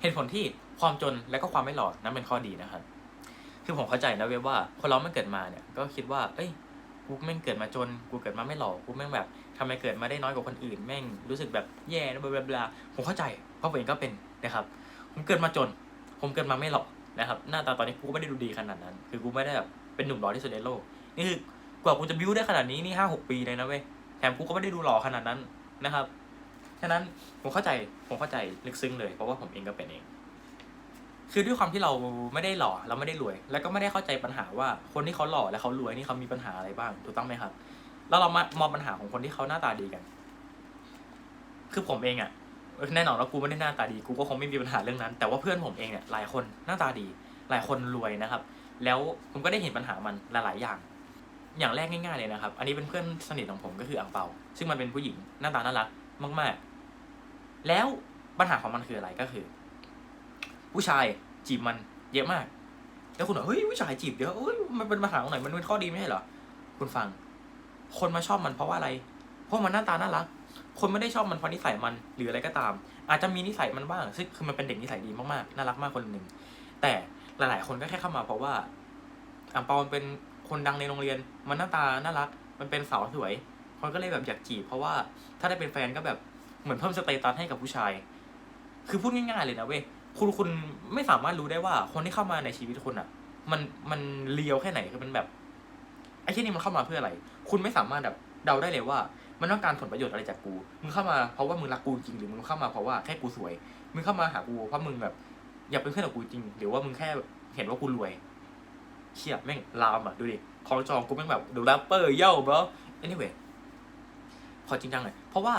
เหตุผลที่ความจนและก็ความไม่หล่อนั้นเป็นข้อดีนะครับ คือผมเข้าใจนะเว้ยว่าคนเราไม่เกิดมาเนี่ยก็คิดว่า เอ้ย กูแม่งเกิดมาจน กูเกิดมาไม่หล่อ กูแม่งแบบทำไมเกิดมาได้น้อยกว่าคนอื่น แม่งรู้สึกแบบแย่นะบลาบลาผมเข้าใจ เพราะผมเองก็เป็นนะครับ ผมเกิดมาจน ผมเกิดมาไม่หล่อนะครับ หน้าตาตอนนี้กูก็ไม่ได้ดูดีขนาดนั้น คือกูไม่ได้แบบเป็นหนุ่มหล่อที่สุดในโลก นี่คือกว่ากูจะบิวได้ขนาดนี้นี่ห้าหกปีเลยนะเว้ย แถมกูก็ไม่ได้ดูหล่อขนาดนั้นนะครับ ฉะนั้นผมเข้าใจผมเข้าใจลึกซึ้งเลยเพราะว่าผมเองก็เป็นเอง คือด้วยความที่เราไม่ได้หล่อเราไม่ได้รวย แล้วก็ไม่ได้เข้าใจปัญหาว่าคนที่เขาหล่อและเขารวยนี่เขามีปัญหาอะไรบ้างถูกต้องไหมครับ แล้วเรามามองปัญหาของคนที่เขาหน้าตาดีกัน คือผมเองอะ่ะแน่นอนว่ากูไม่ได้หน้าตาดีกูก็คงไม่มีปัญหาเรื่องนั้น แต่ว่าเพื่อนผมเองเนี่ยหลายคนหน้าตาดี หลายคนรวยนะครับ แล้วผมก็ได้เห็นปัญหามันหลาย ๆ อย่าง อย่างแรกง่าย ๆ เลยนะครับ อันนี้เป็นเพื่อนสนิทของผมก็คืออ่างเปา ซึ่งมันเป็นผู้หญิงหน้าตาน่ารักมาก ๆ แล้วปัญหาของมันคืออะไรก็คือ ผู้ชายจีบมันเยอะมาก แล้วคุณบอกเฮ้ยผู้ชายจีบเยอะเอ้ยมันเป็นปัญหาตรงไหนมันเป็นข้อดีไม่ใช่เหรอคุณฟัง คนมาชอบมันเพราะว่าอะไร เพราะมันหน้าตาน่ารักคนไม่ได้ชอบมันเพราะนิสัยมันหรืออะไรก็ตาม อาจจะมีนิสัยมันบ้างซึ่งคือมันเป็นเด็กนิสัยดีมากๆน่ารักมากคนหนึ่งแต่หลาย ๆ คนก็แค่เข้ามาเพราะว่าอ่างเปามันเป็นคนดังในโรงเรียน มันหน้าตาน่ารัก มันเป็นสาวสวย คนก็เลยแบบอยากจีบ เพราะว่าถ้าได้เป็นแฟนก็แบบ เหมือนเพิ่มสเตตัสให้กับผู้ชาย คือพูดง่ายๆเลยนะเว้ยคุณคุณไม่สามารถรู้ได้ว่า คนที่เข้ามาในชีวิตคุณอะ มันมันเลียวแค่ไหนคือมันแบบไอ้ที่นี่มันเข้ามาเพื่ออะไร คุณไม่สามารถแบบเดาได้เลยว่า มันต้องการผลประโยชน์อะไรจากกูมึงเข้ามาเพราะว่ามึงรักกูจริงหรือมึงเข้ามาเพราะว่าแค่กูสวยมึงเข้ามาหากูเพราะมึงแบบ อยากเป็นเพื่อนกับกูจริง หรือว่ามึงแค่เห็นว่ากูรวยเชี่ยแม่งลามอะดูดิของจองกูแม่งแบบดูแรปเปอร์เย่าบอ anyway พอจริงจังเลยเพราะว่า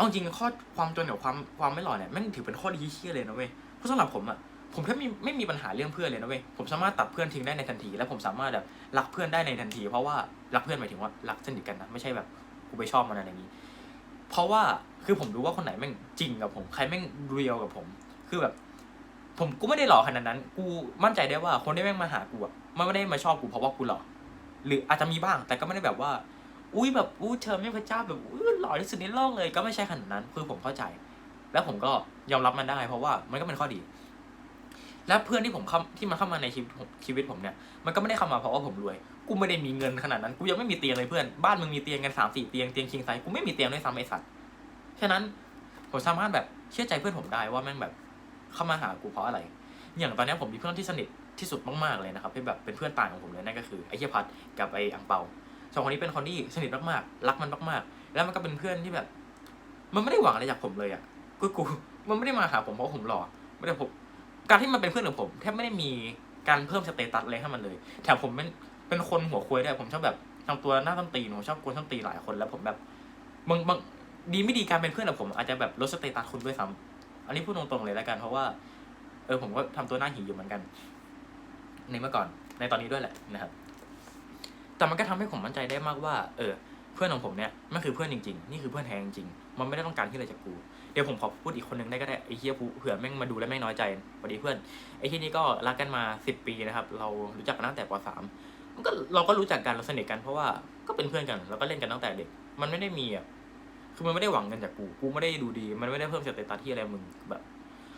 เอาจริงข้อความจนกับความความไม่หล่อเนี่ยแม่งถือเป็นข้อดีเชี่ยเลยนะเว้ยเพราะสำหรับผมอะผมแทบไม่ไม่มีปัญหาเรื่องเพื่อนเลยนะเว้ยผมสามารถตัดเพื่อนทิ้งได้ในทันที และผมสามารถแบบรักเพื่อนได้ในทันที เพราะว่ารักเพื่อนหมายถึงว่ารักสนิทกันนะไม่ใช่แบบกูไปชอบมันอะไรอย่างนี้ เพราะว่าคือผมรู้ว่าคนไหนแม่งจริงกับผม ใครแม่งเรียลกับผม คือแบบ ผมกูไม่ได้หล่อขนาดนั้น กูมั่นใจได้ว่าคนที่แม่งมาหากูอะมันไม่ได้มาชอบกูเพราะว่ากูหล่อหรืออาจจะมีบ้างแต่ก็ไม่ได้แบบว่า อุ้ยแบบอุ้ยเธอไม่พระเจ้าแบบอุ้ย ล่อที่สุดในโลกเลยก็ไม่ใช่ขนาดนั้น คือผมเข้าใจ แล้วผมก็ยอมรับมันได้ เพราะว่ามันก็เป็นข้อดี และเพื่อนที่ผมเข้าที่มันเข้ามาในชีวิตผมชีวิตผมเนี่ย มันก็ไม่ได้เข้ามาเพราะว่าผมรวย กูไม่ได้มีเงินขนาดนั้น กูยังไม่มีเตียงเลยเพื่อน บ้านมึงมีเตียงกันสามสี่เตียง เตียงคิงไซส์กูไม่มีเตียงด้วยซ้ำไอสัตว์ ฉะนั้นผมสามารถแบบเชื่อใจเพื่อนผมได้ว่าแม่งแบบเข้ามาหากูเพราะอะไร อย่างตอนนี้ผมมีเพื่อนที่สนิทที่สุดมากๆเลยนะครับที่แบบเป็นเพื่อนต่างของผมเลยนั่นก็คือไอ้เฮียพัดกับไอ้อังเปาสองคนนี้เป็นคนที่สนิทมากๆ รักมันมากๆ แล้วมันก็เป็นเพื่อนที่แบบ มันไม่ได้หวังอะไรจากผมเลยอะกูกูมันไม่ได้มาหาผมเพราะผมหล่อไม่ได้ผมการที่มันเป็นเพื่อนของผมแทบไม่ได้มีการเพิ่มสเตตัสอะไรให้มันเลยแถมผมเป็นเป็นคนหัวควยด้วยผมชอบแบบทำตัวหน้าต้นตีนผมชอบกวนต้นตีหลายคนแล้วผมแบบบางบางดีไม่ดีการเป็นเพื่อนกับผม อาจจะแบบลดสเตตัสคุณด้วยซ้ำอันนี้พูดตรงๆเลยแล้วกัน เพราะว่า เออผมก็ทำตัวหน้าหิวอยู่เหมือนกัน ในเมื่อก่อนในตอนนี้ด้วยแหละนะครับ แต่มันก็ทำให้ผมมั่นใจได้มากว่า เออ พื่อนของผมเนี่ยมันคือเพื่อนจริงๆ นี่คือเพื่อนแท้จริงๆ มันไม่ได้ต้องการที่อะไรจากกู เดี๋ยวผมขอพูดอีกคนนึงได้ก็ได้ไอ้เฮียผู้เผื่อแม่งมาดูแล้วแม่งน้อยใจสวัสดีเพื่อน ไอ้ที่นี่ก็รักกันมาสิบปีนะครับ เรารู้จักกันตั้งแต่ปสามมันก็เราก็รู้จักกันเราสนิทกันเพราะว่าก็เป็นเพื่อนกันแล้วก็เล่นกันตั้งแต่เด็ก มันไม่ได้มีอะ คือมันไม่ได้หวังเงินจากกู กูไม่ได้ดูดี มันไม่ได้เพิ่มสเตตัสที่อะไรมึงแบบ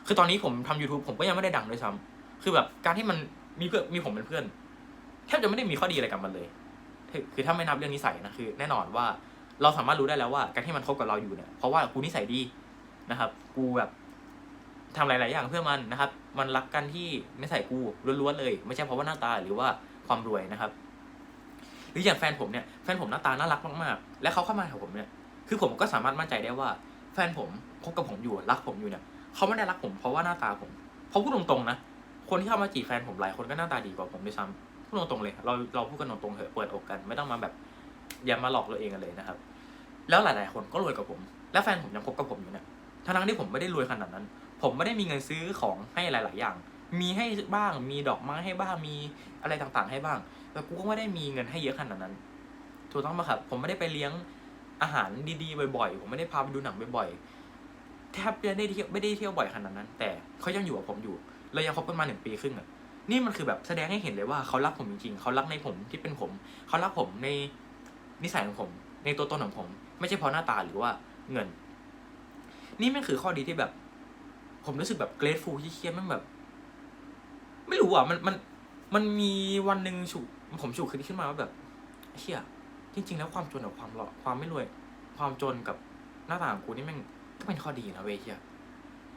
คือตอนนี้ผมทำ YouTube ผมก็ยังไม่ได้ดังด้วยซ้ำคือแบบการที่มันมีเพื่อนมีผมเป็นเพื่อนแทบจะไม่ได้มีข้อดีอะไรกับมันเลย คือถ้าไม่นับเรื่องนิสัยนะคือ แน่นอนว่าเราสามารถรู้ได้แล้วว่า การที่มันคบกับเราอยู่เนี่ยเพราะว่ากูนิสัยดีนะครับ กูแบบทำหลาย ๆ อย่างเพื่อมันนะครับ มันรักกันที่นิสัยกูล้วน ๆ เลย ไม่ใช่เพราะว่าหน้าตาหรือว่าความรวยนะครับ หรืออย่างแฟนผมเนี่ยแฟนผมหน้าตาน่ารักมาก ๆ และเขาเข้ามาหาผมเนี่ยคือผมก็สามารถมั่นใจได้ว่า แฟนผมคบกับผมอยู่รักผมอยู่เนี่ยเขาไม่ได้รักผมเพราะว่าหน้าตาผมเพราะพูดตรง ๆ นะคนที่เข้ามาจีบแฟนผมหลายคนก็หน้าตาดีกว่าผมด้วยซ้ำ พูดตรงๆเลย เราเราพูดกันตรงๆเถอะเปิดอกกัน ไม่ต้องมาแบบอย่ามาหลอกตัวเองกันเลยนะครับ แล้วหลาย ๆ คนก็รวยกว่าผม และแฟนผมยังคบกับผมอยู่เนี่ยทั้งที่ผมไม่ได้รวยขนาดนั้น ผมไม่ได้มีเงินซื้อของให้หลาย ๆ อย่าง มีให้บ้าง มีดอกไม้ให้บ้าง มีอะไรต่างๆ ให้บ้าง แต่กูก็ไม่ได้มีเงินให้เยอะขนาดนั้น ถูกต้องไหมครับ ผมไม่ได้ไปเลี้ยงอาหารดี ๆ บ่อย ๆ ผมไม่ได้พาไปดูหนังบ่อย ๆ แทบจะได้เที่ยวไม่ได้เที่ยวบ่อยขนาดนั้น แต่เขายังอยู่กับผมอยู่เรายังคบกันมาหนึ่งปีครึ่งอะ นี่มันคือแบบแสดงให้เห็นเลยว่าเขารักผมจริงๆเขารักในผมที่เป็นผม เขารักผมในนิสัยของผม ในตัวตนของผม ไม่ใช่เพราะหน้าตาหรือว่าเงิน นี่มันคือข้อดีที่แบบ ผมรู้สึกแบบเกรดฟูที่เคียม่งแบบ ไม่รู้อะมันมันมันมีวันหนึ่งฉุกผมฉุกคิดขึ้นมาว่าแบบเฮียจริง ๆ แล้วความจนกับความหล่อความไม่รวย ความจนกับหน้าตาของกูนี่แม่งก็เป็นข้อดีนะเว้ยเฮีย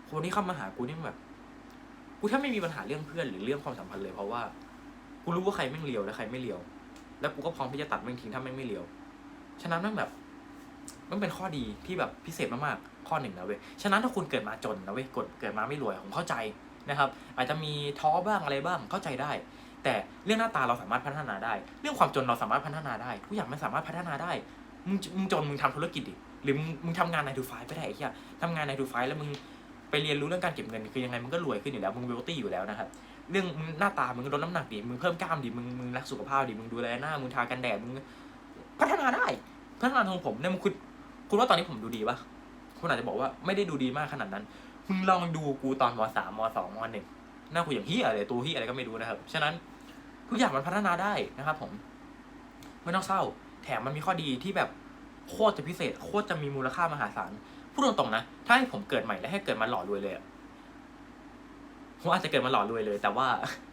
คนที่เข้ามาหากูนี่แบบ กูแทบไม่มีปัญหาเรื่องเพื่อนหรือเรื่องความสัมพันธ์เลยเพราะว่ากูรู้ว่าใครแม่งเลียวและใครไม่เลียว แล้วกูก็พร้อมที่จะตัดแม่งทิ้งถ้าแม่งไม่เลียว ฉะนั้นแม่งแบบ มันเป็นข้อดีที่แบบพิเศษมากๆข้อหนึ่งนะเว้ย ฉะนั้นถ้าคุณเกิดมาจนนะเว้ยกดเกิดมาไม่รวยผมเข้าใจนะครับ อาจจะมีท้อบ้างอะไรบ้างเข้าใจได้ แต่เรื่องหน้าตาเราสามารถพัฒนาได้ เรื่องความจนเราสามารถพัฒนาได้ทุกอย่างมันสามารถพัฒนาได้มึงมึงจนมึงทำธุรกิจดิหรือมึงมึงทำงานในทูไฟไปได้ไอ้เหี้ยทำงานในทูไฟแล้วมึง เรียนรู้เรื่องการเก็บเงินคือยังไงมึงก็รวยขึ้นอยู่แล้วมึงเวลตี้อยู่แล้วนะครับเรื่องหน้าตามึงลดน้ำหนักดิมึงเพิ่มกล้ามดิมึงมึงรักสุขภาพดิมึงดูแลหน้ามึงทากันแดดมึงพัฒนาได้พัฒนาของผมเนี่ยมึงคุณคุณว่าตอนนี้ผมดูดีปะคุณอาจจะบอกว่าไม่ได้ดูดีมากขนาดนั้นมึงลองดูกูตอนมสามมสองมหนึ่งหน้ากูอย่างเฮียอะไรตัวเฮียอะไรก็ไม่รู้นะครับฉะนั้นทุกอย่างมันพัฒนาได้นะครับผมไม่ต้องเศร้า แถมมันมีข้อดีที่แบบโคตรจะพิเศษ โคตรจะมีมูลค่ามหาศาล พูดตรงๆนะ ถ้าให้ผมเกิดใหม่แล้วให้เกิดมาหล่อรวยเลยอะผมอาจจะเกิดมาหล่อรวยเลย แต่ว่า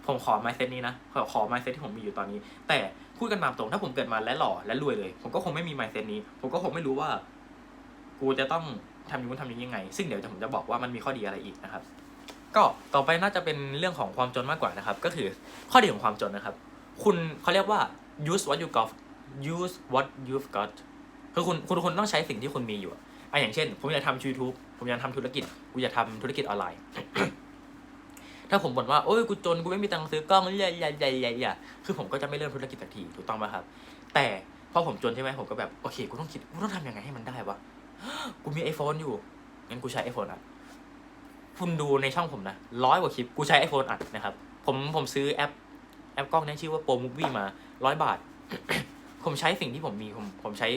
ผมขอไมเซ็ตนี้นะขอขอไมเซ็ตที่ผมมีอยู่ตอนนี้ แต่พูดกันตามตรงถ้าผมเกิดมาและหล่อและรวยเลย ผมก็คงไม่มีไมเซ็ตนี้ ผมก็คงไม่รู้ว่า กูจะต้องทำอย่างนู้นทำอย่างนี้ยังไง ซึ่งเดี๋ยวผมจะบอกว่ามันมีข้อดีอะไรอีกนะครับ ก็ต่อไปน่าจะเป็นเรื่องของความจนมากกว่านะครับ ก็คือข้อดีของความจนนะครับ คุณเขาเรียกว่า use what you got use what you've got คือคุณคุณคุณต้องใช้สิ่งที่คุณมีอยู่ อะอะอย่างเช่น ผมอยากทำ YouTube ผมอยากทำธุรกิจกูอยากทำธุรกิจออนไลน์ ถ้าผมบ่นว่าโอ้ยกูจนกูไม่มีตังค์ซื้อกล้องใหญ่ใหญ่ใหญ่ใหญ่ใหญ่คือผมก็จะไม่เริ่มธุรกิจสักทีถูกต้องไหมครับ แต่พอผมจนใช่ไหมผมก็แบบโอเคกูต้องคิดกูต้องทำยังไงให้มันได้วะกูมีไอโฟนอยู่งั้นกูใช้ไอโฟนอัดคุณดูในช่องผมนะร้อยกว่าคลิปกูใช้ไอโฟนอัดนะครับผมผมซื้อแอปแอปกล้องนี่ชื่อว่าโปรมูวี่มาร้อยบาท ผมใช้สิ่งที่ผมมีผมผมใช้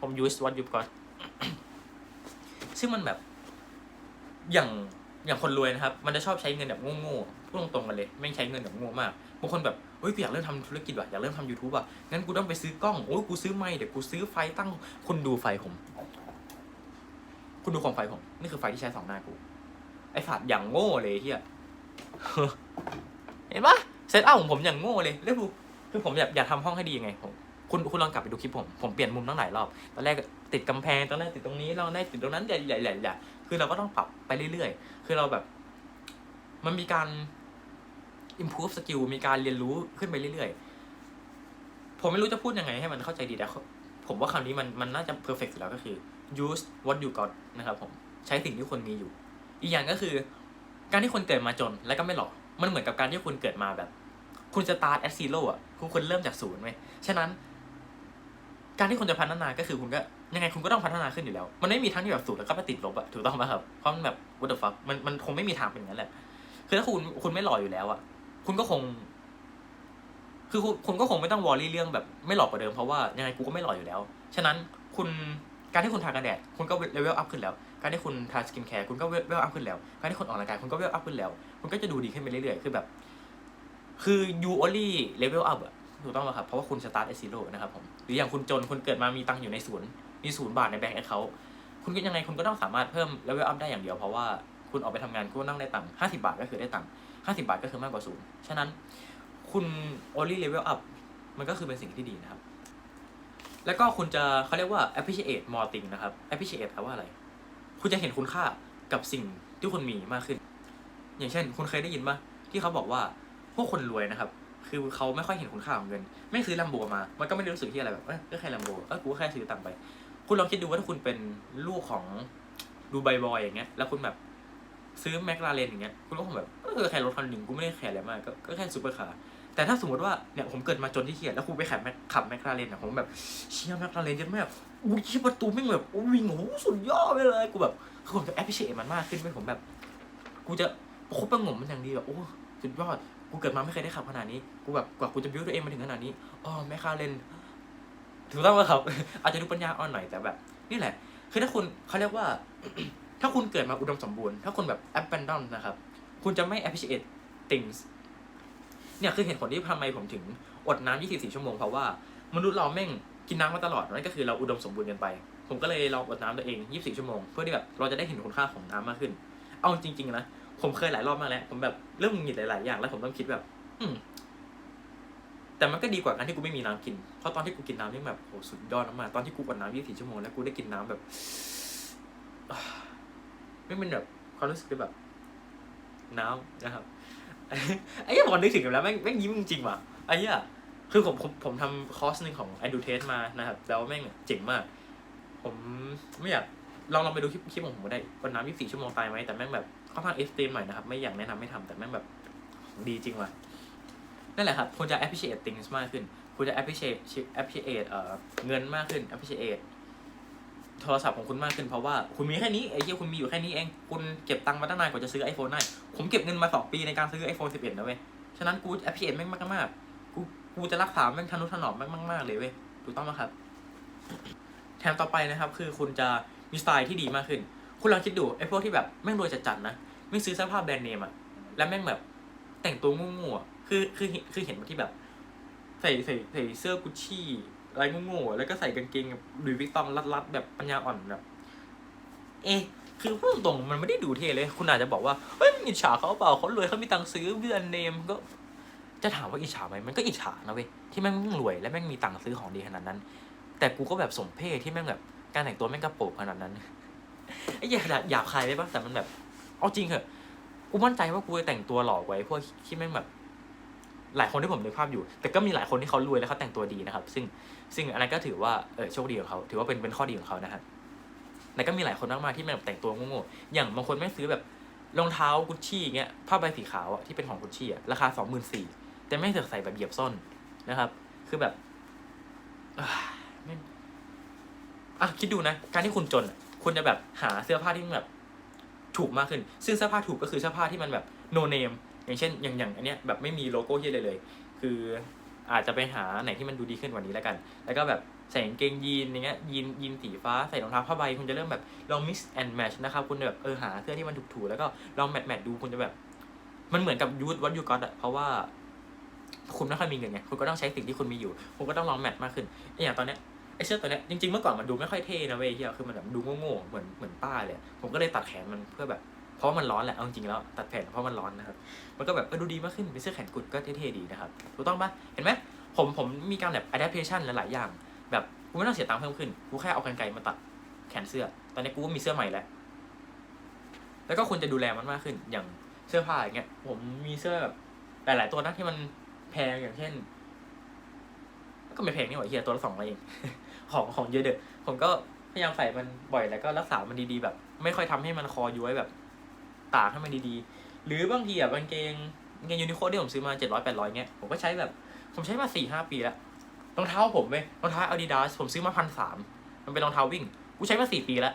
ผม use what you got ซึ่งมันแบบ อย่างอย่างคนรวยนะครับ มันจะชอบใช้เงินแบบโง่ๆพูดตรงๆกันเลย ไม่ใช้เงินแบบโง่มากบางคนแบบเฮ้ยกูอยากเริ่มทำธุรกิจว่ะอยากเริ่มทำยูทูบอะงั้นกูต้องไปซื้อกล้องโอ้ยกูซื้อไมค์เดี๋ยวกูซื้อไฟตั้งคุณดูไฟผม คุณดูของไฟผมนี่คือไฟที่ใช้สองหน้ากู ไอ้ฝาดอย่างโง่เลยเฮียเห็นปะเซตอัพของผมอย่างโง่เลยแล้วดูคือผมอยากอยากทำห้องให้ดียังไงผม คุณคุณลองกลับไปดูคลิปผม ผมเปลี่ยนมุมตั้งหลายรอบ ตอนแรกติดกำแพง ตอนแรกติดตรงนี้ เราได้ติดตรงนั้นใหญ่ใหญ่ใหญ่ใหญ่คือเราก็ต้องปรับไปเรื่อยๆ คือเราแบบ มันมีการ improve skill มีการเรียนรู้ขึ้นไปเรื่อยๆ ผมไม่รู้จะพูดยังไงให้มันเข้าใจดีแต่ผมว่าคำนี้มันมันน่าจะ perfect แล้วก็คือ use what you got นะครับผม ใช้สิ่งที่คนมีอยู่ อีกอย่างก็คือ การที่คนเกิดมาจนและก็ไม่หล่อมันเหมือนกับการที่คุณเกิดมาแบบ คุณสตาร์ท at zero อะคุณควรเริ่มจากศูนย์ไหมฉะนั้น การที่คุณจะพัฒนาก็คือคุณก็ยังไงคุณก็ต้องพัฒนาขึ้นอยู่แล้ว มันไม่มีทั้งที่แบบศูนย์แล้วก็ไปติดลบอะถูกต้องไหมครับเพราะมันแบบ what the fuck มันมันคงไม่มีทางเป็นอย่างนั้นแหละคือถ้าคุณคุณไม่หล่ออยู่แล้วอะคุณก็คง คือคุณคุณก็คงไม่ต้องวอรี่เรื่องแบบไม่หล่อกว่าเดิมเพราะว่ายังไงกูก็ไม่หล่ออยู่แล้ว ฉะนั้นคุณการที่คุณทากันแดดคุณก็เลเวลอัพขึ้นแล้ว การที่คุณทาสกินแคร์คุณก็เลเวลอัพขึ้นแล้ว การที่คุณออกกำลังกายคุณก็เลเวลอัพขึ้นแล้ว คุณก็จะดูดีขึ้นไปเรื่อยๆ คือแบบ คือ you only level up อะ ถูกต้องไหมครับ เพราะว่าคุณ start at zero นะครับผมหรืออย่างคุณจนคุณเกิดมามีตังค์อยู่ในศูนย์มีศูนย์บาทในแบงก์แอคเคาท์คุณก็ยังไงคุณก็ต้องสามารถเพิ่ม level up ได้อย่างเดียวเพราะว่าคุณออกไปทำงานคุณก็ต้องได้ตังค์ห้าสิบาทก็คือได้ตังค์ห้าสิบาทก็คือมากกว่าศูนย์ฉะนั้นคุณ only level up มันก็คือเป็นสิ่งที่ดีนะครับ แล้วก็คุณจะเขาเรียกว่า appreciate more thing นะครับ appreciate แปลว่าอะไร คุณจะเห็นคุณค่ากับสิ่งที่คุณมีมากขึ้น อย่างเช่น คุณเคยได้ยินปะที่เขาบอกว่าพวกคนรวยนะครับ คือเขาไม่ค่อยเห็นคุณค่าของเงิน ไม่ซื้อลัมโบมา มันก็ไม่ได้รู้สึกที่อะไรแบบ เอ้ยก็แค่ลัมโบเออกูแค่ซื้อตังไป คุณลองคิดดูว่าถ้าคุณเป็นลูกของดูไบบอยอย่างเงี้ย แล้วคุณแบบซื้อแมคลาเรนอย่างเงี้ย คุณก็คงแบบเออแค่รถคันหนึ่งกูไม่ได้แคร์อะไรมาก ก็แค่ซูเปอร์คาร์ แต่ถ้าสมมติว่าเนี่ยผมเกิดมาจนที่เขียดแล้วคุณไปขับขับแมคลาเรนอะผมแบบเชียร์แมคลาเรนยันแม่แบบอุ้ยประตูไม่งแบบวิ่งโอ้โหสุดยอดไปเลย กูแบบคือผมจะ appreciate มันมากขึ้นไปผมแบบ กูจะโคตรประหงมมันอย่างดีแบบโอ้ สุดยอดกูเกิดมาไม่เคยได้ขับขนาดนี้กูแบบกว่ากูจะบิวตัวเองมาถึงขนาดนี้อ๋อแม่คลาเรนถูกต้องไหมครับ อาจจะดูปัญญาอ่อนหน่อยแต่แบบนี่แหละ คือถ้าคุณเขาเรียกว่า ถ้าคุณเกิดมาอุดมสมบูรณ์ ถ้าคุณแบบ abandon นะครับ คุณจะไม่ appreciate things เนี่ยคือเหตุผลที่ทำไมผมถึงอดน้ำ24 ชั่วโมงเพราะว่ามนุษย์เราแม่งกินน้ำมาตลอดนั่นก็คือเราอุดมสมบูรณ์กันไป ผมก็เลยลองอดน้ำตัวเอง 24 ชั่วโมง เพื่อที่แบบเราจะได้เห็นคุณค่าของน้ำมากขึ้น เอาจริงๆนะ ผมเคยหลายรอบมากแล้ว ผมแบบ เริ่มหงุดหงิดหลายๆอย่างแล้วผมต้องคิดแบบ อืมแต่มันก็ดีกว่าการที่กูไม่มีน้ำกิน เพราะตอนที่กูกินน้ำนี่แบบโหสุดยอดมากตอนที่กูอดน้ำ24ชั่วโมงแล้วกูได้กินน้ำแบบไม่เป็นแบบความรู้สึกแบบ น้ำนะครับไอ้เหี้ยพอนึกถึงกันแล้วแม่งแม่งยิ้มจริงว่ะไอ้เหี้ยคือผมผมผมทำคอร์สหนึ่งของ i d o t e s t มานะครับ แล้วแม่งเจ๋งมาก ผมไม่อยากลองลองไปดูคลิปคลิปของผมได้วันน้ำ24ชั่วโมงตายไหมแต่แม่งแบบ ค่อนข้างเอ็กซ์ตรีมหน่อยนะครับ ไม่อยากแนะนำไม่ทำแต่แม่งแบบดีจริงว่ะนั่นแหละครับคุณจะ appreciate things มากขึ้น คุณจะ appreciate appreciate เอ่อเงินมากขึ้น appreciate โทรศัพท์ของคุณมากขึ้นเพราะว่าคุณมีแค่นี้ไอ้เหี้ยคุณมีอยู่แค่นี้เอง คุณเก็บตังค์มาตั้งนานกว่าจะซื้อ iPhone ได้ ผมเก็บเงินมาสองปีในการซื้อ iPhone 11 นะเว้ย ฉะนั้นกู appreciate แม่งมากมากๆกูกูจะรักษาแม่งทนุถนอมแม่งมากๆเลยเว้ยถูกต้องไหมครับ แถมต่อไปนะครับ คือคุณจะมีสไตล์ที่ดีมากขึ้น คุณลองคิดดูไอ้พวกที่แบบแม่งรวยจัดๆนะไม่ซื้อเสื้อผ้าแบรนด์เนมอะแล้วแม่งแบบแต่งตัวงูๆอะคือคือคือเห็นมาที่แบบ ใส่ใส่ใส่เสื้อกุชชี่อะไรง่ๆแล้วก็ใส่กางเกงหรือวิกตองรัดๆแบบปัญญาอ่อนแบบ เอะคือพูดตรงมันไม่ได้ดูเท่เลย คุณอาจจะบอกว่าเฮ้ยอิจฉาเขาเปล่าเขารวยเขามีตังค์ซื้อแบรนด์เนมก็ จะถามว่าอิจฉาไหมมันก็อิจฉานะเว้ยที่แม่งรวยและแม่งมีตังค์ซื้อของดีขนาดนั้น แต่กูก็แบบสมเพศที่แม่งแบบการแต่งตัวแม่งกระโปรงขนาดนั้น ไอ้เหี้ยาหยาบคายได้ปะแต่มันแบบ เอาจริงเหอะกูมั่นใจว่ากูจะแต่งตัวหล่อกว่าไอ้พวกที่แม่งแบบ หลายคนที่ผมนึกภาพอยู่ แต่ก็มีหลายคนที่เขารวยแล้วเขาแต่งตัวดีนะครับ ซึ่งซึ่งอันนั้นก็ถือว่าเออโชคดีของเขา ถือว่าเป็นเป็นข้อดีของเขานะฮะแต่ก็มีหลายคนมากๆที่แบบแต่งตัวโง่ๆอย่างบางคนไม่งซื้อแบบรองเท้ากุชชี่เงี้ยผ้าใบสีขาวอะที่เป็นของกุชชี่อะราคาสองหมื่นสี่แต่ไม่งเสือกใส่แบบเหยียบส้นนะครับ คือแบบอะคิดดูนะ การที่คุณจนอะ คุณจะแบบหาเสื้อผ้าที่มันแบบถูกมากขึ้น ซึ่งเสื้อผ้าถูกก็คือเสื้อผ้าที่มันแบบโนเนมอย่างเช่นอย่างอย่างอันเนี้ยแบบไม่มีโลโก้ที่เลยเลย คืออาจจะไปหาไหนที่มันดูดีขึ้นกว่านี้แล้วกัน แล้วก็แบบใส่กางเกงยีนอย่างเงี้ยยีนยีนสีฟ้าใส่รองเท้าผ้าใบคุณจะเริ่มแบบลอง mix and match นะครับคุณแบบเออหาเสื้อที่มันถูกๆแล้วก็ลองแมทแมทดูคุณจะแบบ มันเหมือนกับยูทวัดยูกอตอะเพราะว่าคุณไม่ค่อยมีเงินไงคุณก็ต้องใช้สิ่งที่คุณมีอยู่ คุณก็ต้องลองแมทมากขึ้นอย่างตอนเนี้ย ไอเสื้อตัวเนี้ยจริงๆเมื่อก่อนมันดูไม่ค่อยเท่นะเว้ยเฮียคือมันแบบดูโง่ๆเหมือนเหมือนป้าเลย ผมก็เลยตัดแขนมันเพื่อแบบเพราะมันร้อนแหละเอาจริงๆแล้วตัดแขนเพราะมันร้อนนะครับ มันก็แบบเออดูดีมากขึ้นเป็นเสื้อแขนกุดก็เท่ๆดีนะครับถูกต้องปะเห็นไหมผมผมมีการแบบ adaptation หลายๆอย่าง แบบกูไม่ต้องเสียตังค์เพิ่มขึ้นกูแค่เอากรรไกรมาตัดแขนเสื้อ ตอนนี้กูก็มีเสื้อใหม่แล้ว แล้วก็คุณจะดูแลมันมากขึ้นอย่างเสื้อผ้าอย่างเงี้ย ผมมีเสื้อแบบหลาย ๆ ตัวนะที่มันแพงอย่างเช่น ก็ไม่แพงนี่หว่าเฮียตัวละสองร้อยเอง ของของเยอะเด้อผมก็พยายามใส่มันบ่อยแล้วก็รักษามันดีๆแบบ ไม่ค่อยทำให้มันคอย้วยแบบ ตากให้มันดีๆ หรือบางทีอะกางเกงกางเกงยูนิโคที่ผมซื้อมาเจ็ดร้อยแปดร้อยเงี้ยผมก็ใช้แบบ ผมใช้มาสี่ห้าปีแล้วรองเท้าผมเว้ยรองเท้าอาดิดาสผมซื้อมาพันสามมันเป็นรองเท้าวิ่ง กูใช้มาสี่ปีแล้ว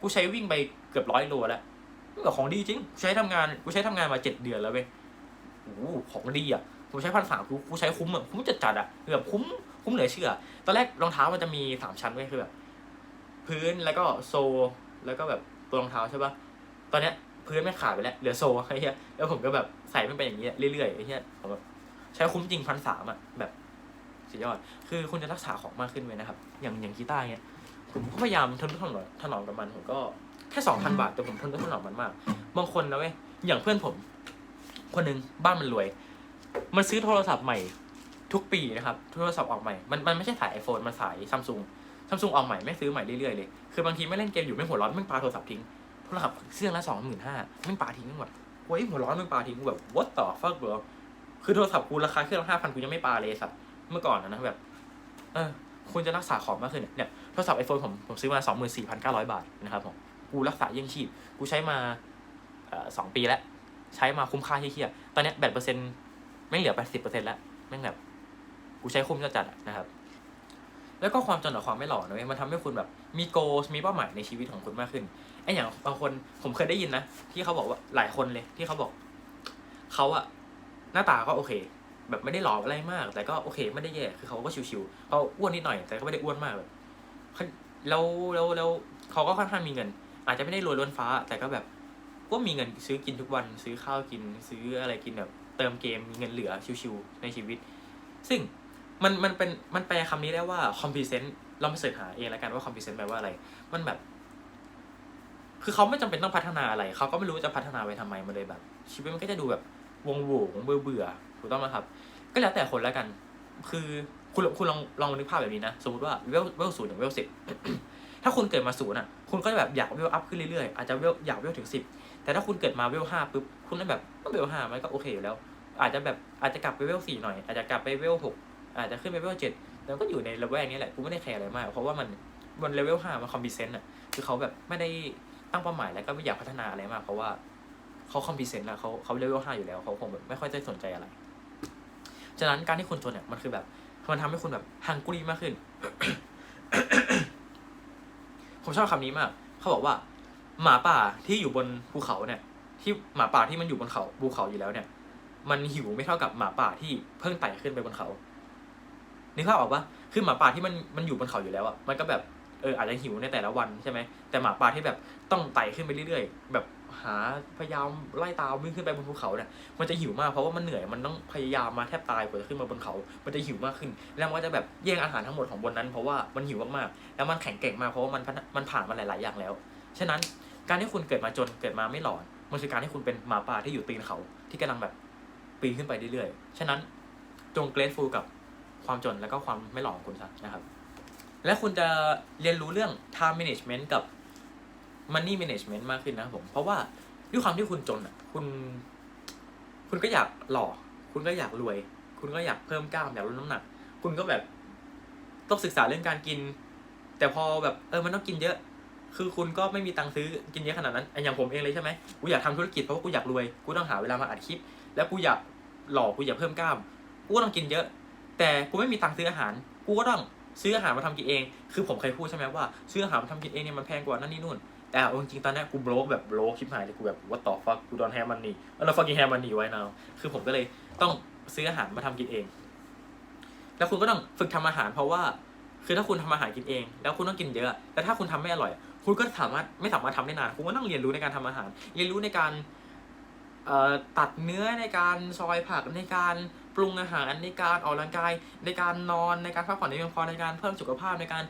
กูใช้วิ่งไปเกือบร้อยโลแล้วก็ของดีจริงกูใช้ทำงาน กูใช้ทำงานมาเจ็ดเดือนแล้วเว้ยโอ้โหของดีอะ ผมใช้พันสามกูกูใช้คุ้มอะคุ้มจัดจัดอะคือแบบคุ้มคุ้มเหลือเชื่อ ตอนแรกรองเท้ามันจะมีสามชั้นเว้คือแบบพื้นแล้วก็โซแล้วก็แบบตัวรองเท้าใช่ปะตอนเนี้ยพื้นไม่ขาดไปแล้วเหลือโซไอ้เหี้ยแล้วผมก็แบบใส่มันไปอย่างเงี้ยเรื่อยๆไอ้เหี้ยผมแบบใช้คุ้มจริงพันสามอะแบบสุดยอด คือคุณจะรักษาของมากขึ้นไว้นะครับ อย่างอย่างกีตาร์เงี้ยผมก็พยายามทนุถนอมถนอมกับมันผมก็แค่สองพันบาทแต่ผมทนุถนอมมันมาก บางคนนะเว้ยอย่างเพื่อนผม คนหนึ่งบ้านมันรวย มันซื้อโทรศัพท์ใหม่ทุกปีนะครับ โทรศัพท์ออกใหม่ มันมันไม่ใช่สายไอโฟนมันสายซัมซุงซัมซุงออกใหม่ไม่ซื้อใหม่เรื่อยๆเลย คือบางทีไม่เล่นเกมอยู่ไม่หัวร้อนไม่ปาโทรศัพท์ทิ้ง โทรศัพท์เครื่องละสองหมื่นห้าไม่ปาทิ้งหมดโอ้ยหัวร้อนมึงปาทิ้งกูแบบ what the fuck bro คือโทรศัพท์กูราคาเครื่องละห้าพันกูยังไม่ปาเลยสัตว์เมื่อก่อนนะแบบ เออคุณจะรักษาของมากขึ้นเนี่ยโทรศัพท์ไอโฟนผมผมซื้อมาสองหมื่นสี่พันเก้าร้อยบาทนะครับผมกูรักษาเยี่ยงชีพกูใช้มาสองปีแล้ว ใช้มาคุ้มค่าที่เคียตอนนี้แบตเปอร์เซ็นต์ ไม่เหลือแปดสิบเปอร์เซ็นต์แล้วแม่งแบบกูใช้คุ้มจัดๆนะครับ แล้วก็ความจนกับความไม่หล่อนะเว้ยมันทำให้คุณแบบมีโกสมีเป้าหมายในชีวิตของคุณมากขึ้นไอ้อย่างบางคนผมเคยได้ยินนะที่เขาบอกว่าหลายคนเลยที่เขาบอกเขาอะหน้าตาก็โอเค แบบไม่ได้หล่ออะไรมาก แต่ก็โอเค ไม่ได้แย่คือเขาก็ชิวๆเขาอ้วนนิดหน่อย แต่ก็ไม่ได้อ้วนมากแบบแล้วแล้วแล้วเขาก็ค่อนข้างมีเงิน อาจจะไม่ได้รวยล้นฟ้า แต่ก็แบบก็มีเงินซื้อกินทุกวัน ซื้อข้าวกินซื้ออะไรกินแบบ เติมเกมมีเงินเหลือชิวๆในชีวิต ซึ่งมันมันเป็นมันแปลคำนี้ได้ว่า compensent เราไปเสิร์ชหาเองแล้วกันว่า compensent แปลว่าอะไร มันแบบ คือเขาไม่จำเป็นต้องพัฒนาอะไร เขาก็ไม่รู้จะพัฒนาไปทำไมมันเลยแบบ ชีวิตมันก็จะดูแบบวงโหวงเบื่อเบื่อๆถูกต้องไหมครับ ก็แล้วแต่คนแล้วกัน คือคุณคุณลองลองนึกภาพแบบนี้นะ สมมติว่าเวลเวลศูนย์ถึงเวลสิบถ้าคุณเกิดมาศูนย์อะ คุณก็จะแบบอยากเวลอัพขึ้นเรื่อยๆ อาจจะเวลอยากเวลถึงสิบ แต่ถ้าคุณเกิดมาเวลห้าปุ๊บคุณก็แบบเวลห้ามันก็โอเคอยู่แล้ว อาจจะแบบอาจจะกลับไปเวลสี่หน่อย อาจจะกลับไปเวลหกอาจจะขึ้นไปเวลเจ็ดแล้วก็อยู่ในระแวกนี้แหละกูไม่ได้แคร์อะไรมากเพราะว่ามันมันเลเวลห้ามันคอมพิเซนต์อะคือเขาแบบไม่ได้ตั้งเป้าหมายแล้วก็ไม่อยากพัฒนาอะไรมาก เพราะว่าเขาคอมพิเซนต์แล้วเขาเขาเลเวลห้าอยู่แล้วเขาคงแบบไม่ค่อยได้สนใจอะไรฉะนั้นการที่คุณจนเนี่ยมันคือแบบมันทำให้คุณแบบฮังกุรีมากขึ้น ผมชอบคำนี้มาก เขาบอกว่า หมาป่าที่อยู่บนภูเขาเนี่ย ที่หมาป่าที่มันอยู่บนเขาภูเขาอยู่แล้วเนี่ย มันหิวไม่เท่ากับหมาป่าที่เพิ่งไต่ขึ้นไปบนเขานึกภาพออกปะคือหมาป่าที่มันมันอยู่บนเขาอยู่แล้วอะมันก็แบบเอออาจจะหิวในแต่ละวันใช่ไหมแต่หมาป่าที่แบบต้องไต่ขึ้นไปเรื่อยๆ แบบหาพยายามไล่ตามวิ่งขึ้นไปบนภูเขาเนี่ยมันจะหิวมากเพราะว่ามันเหนื่อยมันต้องพยายามมาแทบตายกว่าจะขึ้นมาบนเขา มันจะหิวมากขึ้น แล้วมันก็จะแบบแย่งอาหารทั้งหมดของบนนั้นเพราะว่ามันหิวมากๆแล้วมันแข็งแกร่งมากเพราะว่ามันมันผ่านมาหลายๆอย่างแล้ว ฉะนั้นการที่คุณเกิดมาจนเกิดมาไม่หลอนมันคือการที่คุณเป็นหมาป่าที่อยู่ตีนเขาที่กำลังแบบปีนขึ้นไปเรื่อยๆ ฉะนั้นจงเกรดฟูลกับความจนแล้วก็ความไม่หลอนของคุณซะนะครับ และคุณจะเรียนรู้เรื่อง time management กับ money management มากขึ้นนะผม เพราะว่าด้วยความที่คุณจนอะคุณ คุณก็อยากหล่อ คุณก็อยากรวย คุณก็อยากเพิ่มกล้ามอยากลดน้ำหนัก คุณก็แบบต้องศึกษาเรื่องการกิน แต่พอแบบเออมันต้องกินเยอะ คือคุณก็ไม่มีตังค์ซื้อกินเยอะขนาดนั้นอย่างผมเองเลยใช่ไหมกูอยากทำธุรกิจเพราะว่ากูอยากรวยกูต้องหาเวลามาอัดคลิป แล้วกูอยากหล่อกูอยากเพิ่มกล้ามกูก็ต้องกินเยอะ แต่กูไม่มีตังค์ซื้ออาหาร กูก็ต้องซื้ออาหารมาทำกินเอง คือผมเคยพูดใช่ไหมว่าซื้ออาหารมาทำกินเองเนี่ยมันแพงกว่านั่นนี่นู่น แต่เอาจริงๆตอนนี้กูโบรกแบบโบรกชิบหายเลยกูแบบว่าต่อฟักกูโดนแฮมันนี่แล้ว fucking แฮมันนี่ไว้นาวคือผมก็เลยต้องซื้ออาหารมาทำกินเอง แล้วคุณก็ต้องฝึกทำอาหารเพราะว่า คือถ้าคุณทำอาหารกินเอง แล้วคุณต้องกินเยอะ แล้วถ้าคุณทำไม่อร่อย คุณก็สามารถไม่สามารถทำได้นาน คุณก็ต้องเรียนรู้ในการทำอาหาร เรียนรู้ในการตัดเนื้อในการซอยผักในการปรุงอาหารในการออกกำลังกาย ในการนอนในการพักผ่อนในเพียงพอในการเพิ่มสุขภาพในการ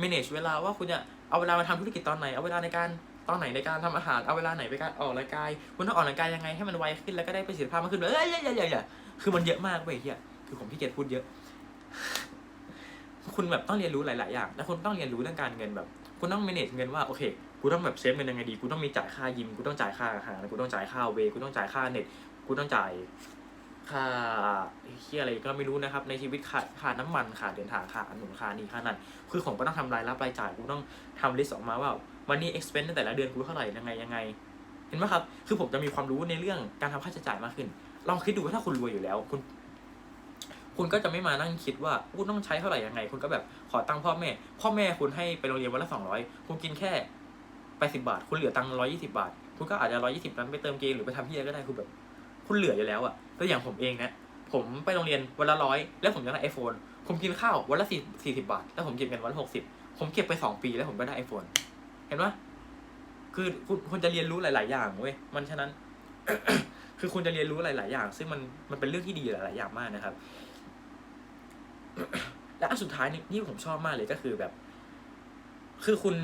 manage เวลาว่าคุณจะเอาเวลามาทำธุรกิจตอนไหนเอาเวลาในการตอนไหนในการทำอาหารเอาเวลาไหนไปการออกกำลังกาย คุณต้องออกกำลังกายยังไงให้มันไวขึ้นแล้วก็ได้ประสิทธิภาพมากขึ้นเลยเอ้ยอย่าอย่าอย่าอย่าคือมันเยอะมากเว้ยเฮียคือผมพี่เกียจพูดเยอะ คุณแบบต้องเรียนรู้หลาย ๆ อย่าง แล้วคุณต้องเรียนรู้เรื่องการเงินแบบ คุณต้อง manage เงินว่าโอเคกูต้องแบบเซฟเงินยังไงดีกูต้องมีจ่ายค่ายิมกูต้องจ่ายค่าอาหารกูต้องจ่ายค่าเวยกูต้องจ่ายค่าเน็ตกูต้องจ่ายค่าเฮียอะไรก็ไม่รู้นะครับ ในชีวิตค่าค่าน้ำมันค่าเดินทางค่าอันหนุนค่านี่ค่านั่นคือผมก็ต้องทำรายรับรายจ่ายกูต้องทำลิสต์ออกมาว่าวันนี้ expense ในแต่ละเดือนกูเท่าไหร่ยังไงยังไง เห็นไหมครับ คือผมจะมีความรู้ในเรื่องการทำค่าใช้จ่ายมากขึ้นลองคิดดูว่าถ้าคุณรวยอยู่แล้ว คุณ คุณก็จะไม่มานั่งคิดว่ากูต้องใช้เท่าไหร่ยังไง คุณก็แบบขอตังค์พ่อแม่ พ่อแม่คุณให้ไปโรงเรียนวันละสองร้อยคุณกินแค่แปดสิบาท คุณเหลือตังค์ร้อยี่สิบาท คุณก็อาจจะร้อยี่สิบนั้นไปเติมเกมหรือไปทำที่อะไรก็ได้คุณแบบ คุณเหลืออยู่แล้วอะตัวอย่างผมเองนะผมไปโรงเรียนวันละร้อยแล้วผมยังได้ไอโฟนผมกินข้าววันละสี่สี่สิบาท แล้วผมเก็บเงินวันละหกสิบผมเก็บไปสองปีแล้วผมก็ได้ไอโฟนเห็นไหมคือคุณคุณจะเรียนรู้หลาย ๆ อย่างเว้ยมันฉะนั้น คือคุณจะเรียนรู้หลาย ๆ อย่าง ซึ่งมันมันเป็นเรื่องที่ดีหลาย ๆ อย่างมากนะครับ และอันสุดท้ายนี่ที่ผมชอบมากเลยก็คือแบบ คือคุณ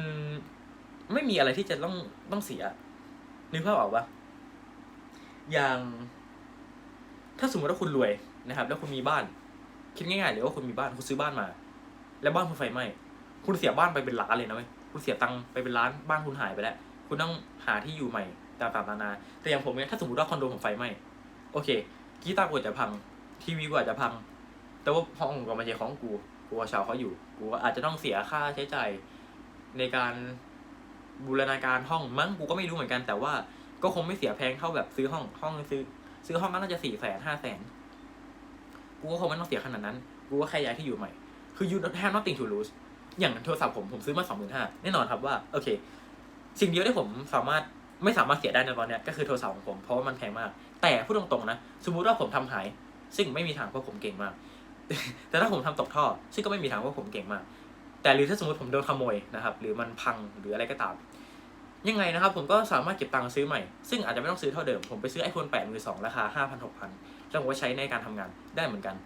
ไม่มีอะไรที่จะต้องต้องเสียนึกภาพออกปะอย่าง ถ้าสมมติว่าคุณรวยนะครับ แล้วคุณมีบ้าน คิดง่ายๆเลยว่าคุณมีบ้านคุณซื้อบ้านมา แล้วบ้านคุณไฟไหม้คุณเสียบ้านไปเป็นล้านเลยนะเว้ยคุณเสียตังค์ไปเป็นล้านบ้านคุณหายไปแล้วคุณต้องหาที่อยู่ใหม่ต่างๆนานา แต่อย่างผมเนี่ยถ้าสมมติว่าคอนโดผมไฟไหม้โอเคกีตาร์กูอาจจะพัง ทีวีกูอาจจะพัง แต่ว่าห้องก็ไม่ใช่ของกู กูว่าเชาวเขาอยู่ กูอาจจะต้องเสียค่าใช้จ่ายในการบูรณาการห้องมั้งกูก็ไม่รู้เหมือนกัน แต่ว่าก็คงไม่เสียแพงเท่าแบบซื้อห้องห้องซื้อ ซื้อห้องก็น่าจะสี่แสนห้าแสนกูก็คงไม่ต้องเสียขนาดนั้น กูก็แค่ย้ายที่อยู่ใหม่ คือ you don't have nothing to lose อย่างโทรศัพท์ผมผมซื้อมาสองหมื่นห้าแน่นอนครับว่าโอเค สิ่งเดียวที่ผมสามารถไม่สามารถเสียได้ในตอนเนี้ยก็คือโทรศัพท์ของผมเพราะว่ามันแพงมาก แต่พูดตรงๆนะ สมมุติว่าผมทำหาย ซึ่งไม่มีทางเพราะผมเก่งมาก แต่ถ้าผมทำตกท่อ ซึ่งก็ไม่มีทางเพราผมเก่งมาก แต่หรือถ้าสมมติผมโดนขโมยนะครับ หรือมันพังหรืออะไรก็ตาม ยังไงนะครับ ผมก็สามารถเก็บตังค์ซื้อใหม่ ซึ่งอาจจะไม่ต้องซื้อเท่าเดิม ผมไปซื้อไอโฟน8มือสองราคาห้าพันหกพันแล้วผมก็ใช้ในการทำงานได้เหมือนกัน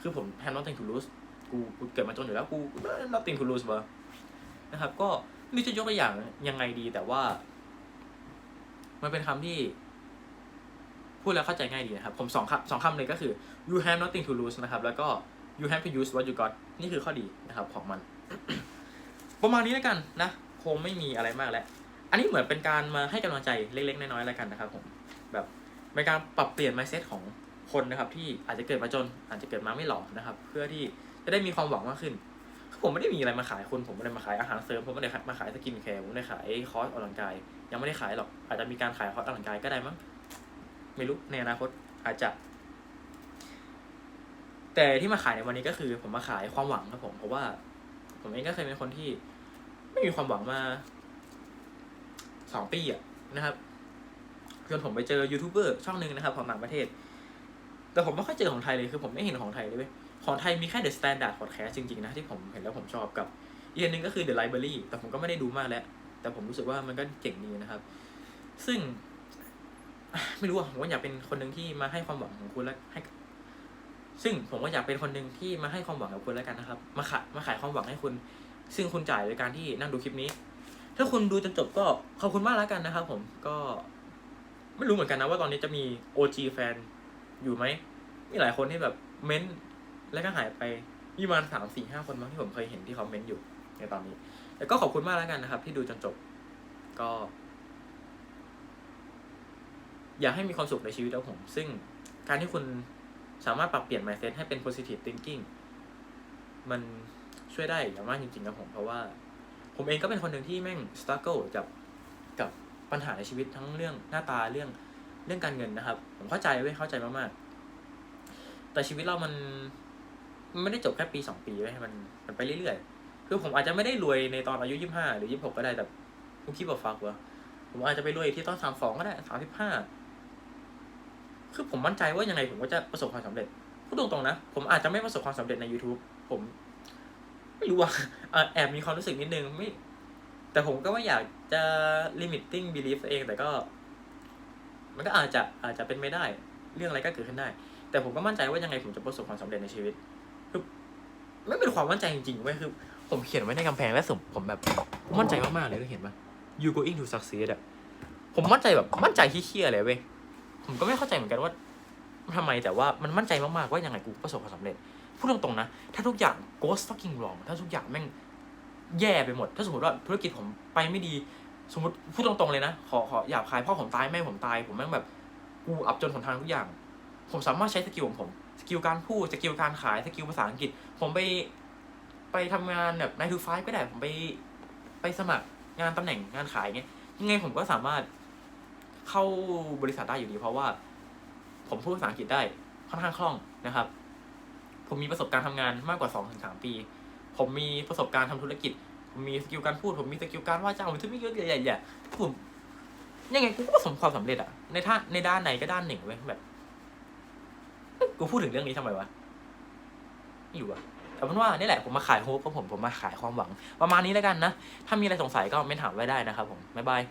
คือผมแฮนด์ nothing to lose กูกูเกิดมาจนอยู่แล้วกู nothing to lose เบอร์นะครับ ก็ไม่จะยกตัวอย่างยังไงดีแต่ว่า มันเป็นคำที่ พูดแล้วเข้าใจง่ายดีนะครับ ผมสองคำสองคำเลยก็คือ you have nothing to lose นะครับ แล้วก็ you have to use what you got นี่คือข้อดีนะครับของมัน ประมาณนี้แล้วกันนะคงไม่มีอะไรมากแล้ว อันนี้เหมือนเป็นการมาให้กำลังใจเล็กๆ น้อยๆแล้วกันนะครับผมแบบเป็นการปรับเปลี่ยน mindset ของคนนะครับ ที่อาจจะเกิดมาจนอาจจะเกิดมาไม่หล่อนะครับ เพื่อที่จะได้มีความหวังมากขึ้น ผมไม่ได้มีอะไรมาขายคุณผมไม่ได้มาขายอาหารเสริมผมไม่ได้มาขายสกินแคร์ผมไม่ได้ขายคอร์สออกกำลังกาย ยังไม่ได้ขายหรอกอาจจะมีการขายคอร์สออกกำลังกายก็ได้มั้ง ไม่รู้ในอนาคตอาจจะ แต่ที่มาขายในวันนี้ก็คือ ผมมาขายความหวังครับผมเพราะว่า ผมเองก็เคยเป็นคนที่ ไม่มีความหวังมาสองปีอะนะครับจนผมไปเจอยูทูบเบอร์ช่องหนึ่งนะครับของต่างประเทศ แต่ผมไม่ค่อยเจอของไทยเลยคือผมไม่เห็นของไทยเลยเว้ยของไทยมีแค่ The Standard Podcast จริงๆนะที่ผมเห็นแล้วผมชอบกับอีกอันหนึงก็คือ The Library แต่ผมก็ไม่ได้ดูมากแล้ว แต่ผมรู้สึกว่ามันก็เจ๋งดีนะครับ ซึ่ง ไม่รู้อะผมก็อยากเป็นคนหนึ่งที่มาให้ความหวังของคุณและให้ ซึ่งผมก็อยากเป็นคนหนึ่งที่มาให้ความหวังกับคุณแล้วกันนะครับ มาขายมาขายความหวังให้คุณ ซึ่งคุณจ่ายโดยการที่นั่งดูคลิปนี้ ถ้าคุณดูจนจบก็ขอบคุณมากแล้วกันนะครับ ผมก็ ไม่รู้เหมือนกันนะว่าตอนนี้จะมี OG แฟนอยู่ไหมมีหลายคนที่แบบเม้นต์แล้วก็หายไปมีประมาณสามสี่ห้าคนมั้งที่ผมเคยเห็นที่คอมเมนต์อยู่ในตอนนี้ แล้วก็ขอบคุณมากแล้วกันนะครับ ที่ดูจนจบ ก็ อยากให้มีความสุขในชีวิตของผม ซึ่งการที่คุณสามารถปรับเปลี่ยน mindset ให้เป็น positive thinking มันช่วยได้อย่างมากจริงๆครับผม เพราะว่า ผมเองก็เป็นคนหนึ่งที่แม่ง struggle กับกับปัญหาในชีวิตทั้งเรื่องหน้าตาเรื่องเรื่องการเงินนะครับ ผมเข้าใจเว้ยเข้าใจมากๆ แต่ชีวิตเรามันมันไม่ได้จบแค่ปีสองปีเว้ยมันมันไปเรื่อยๆ คือผมอาจจะไม่ได้รวยในตอนอายุยี่ห้าหรือยี่หกก็ได้แต่ผมคิดว่าฟักวะผมอาจจะไปรวยที่ตอนสามสองก็ได้สามสิบห้า คือผมมั่นใจว่ายังไงผมก็จะประสบความสำเร็จพูดตรงๆนะ ผมอาจจะไม่ประสบความสำเร็จใน YouTube ผม ไม่รู้ว่าอะแอบมีความรู้สึกนิดนึงไม่ แต่ผมก็ไม่อยากจะ limiting belief เอง แต่ก็ มันก็อาจจะอาจจะเป็นไม่ได้ เรื่องอะไรก็เกิดขึ้นได้ แต่ผมก็มั่นใจว่ายังไงผมจะประสบความสำเร็จในชีวิตคือไม่เป็นความมั่นใจจริงๆเว้ยคือ ผมเขียนไว้ในกำแพงและสมผมแบบมั่นใจมากๆเลยก็เห็นปะ you going to succeed อะผมมั่นใจแบบมั่นใจที่เคี้ยเลยเว้ย ผมก็ไม่เข้าใจเหมือนกันว่าทำไมแต่ว่ามันมั่นใจมากๆว่ายังไงกูประสบความสำเร็จพูดตรงๆนะ ถ้าทุกอย่าง goes fucking wrong ถ้าทุกอย่างแม่งแย่ไปหมด ถ้าสมมติว่าธุรกิจผมไปไม่ดี สมมติพูดตรงๆเลยนะ ขอขอหยาบคายพ่อผมตายแม่ผมตาย ผมแม่งแบบกูอับจนหนทางทุกอย่าง ผมสามารถใช้สกิลของผม สกิลการพูด สกิลการขาย สกิลภาษาอังกฤษ ผมไปไปทำงานแบบนายทูไฟก็ได้ ผมไปไปสมัครงานตำแหน่งงานขายเงี้ย ยังไงผมก็สามารถ เข้าบริษัทได้อยู่ดีเพราะว่า ผมพูดภาษาอังกฤษได้ค่อนข้างคล่องนะครับ ผมมีประสบการณ์ทำงานมากกว่าสองถึงสามปี ผมมีประสบการณ์ทำธุรกิจ ผมมีสกิลการพูด ผมมีสกิลการว่าจ้างผมทุกมีเยอะใหญ่ๆผมยังไงกูก็ประสบความสำเร็จอะในท่าในด้านไหนก็ด้านหนึ่งเว้ยแบบกูพูดถึงเรื่องนี้ทำไมวะไม่อยู่อะแต่เป็นว่านี่แหละผมมาขายโฮปเพราะผมผมมาขายความหวัง ประมาณนี้แล้วกันนะ ถ้ามีอะไรสงสัยก็เม้นถามไว้ได้นะครับผมบ๊ายบาย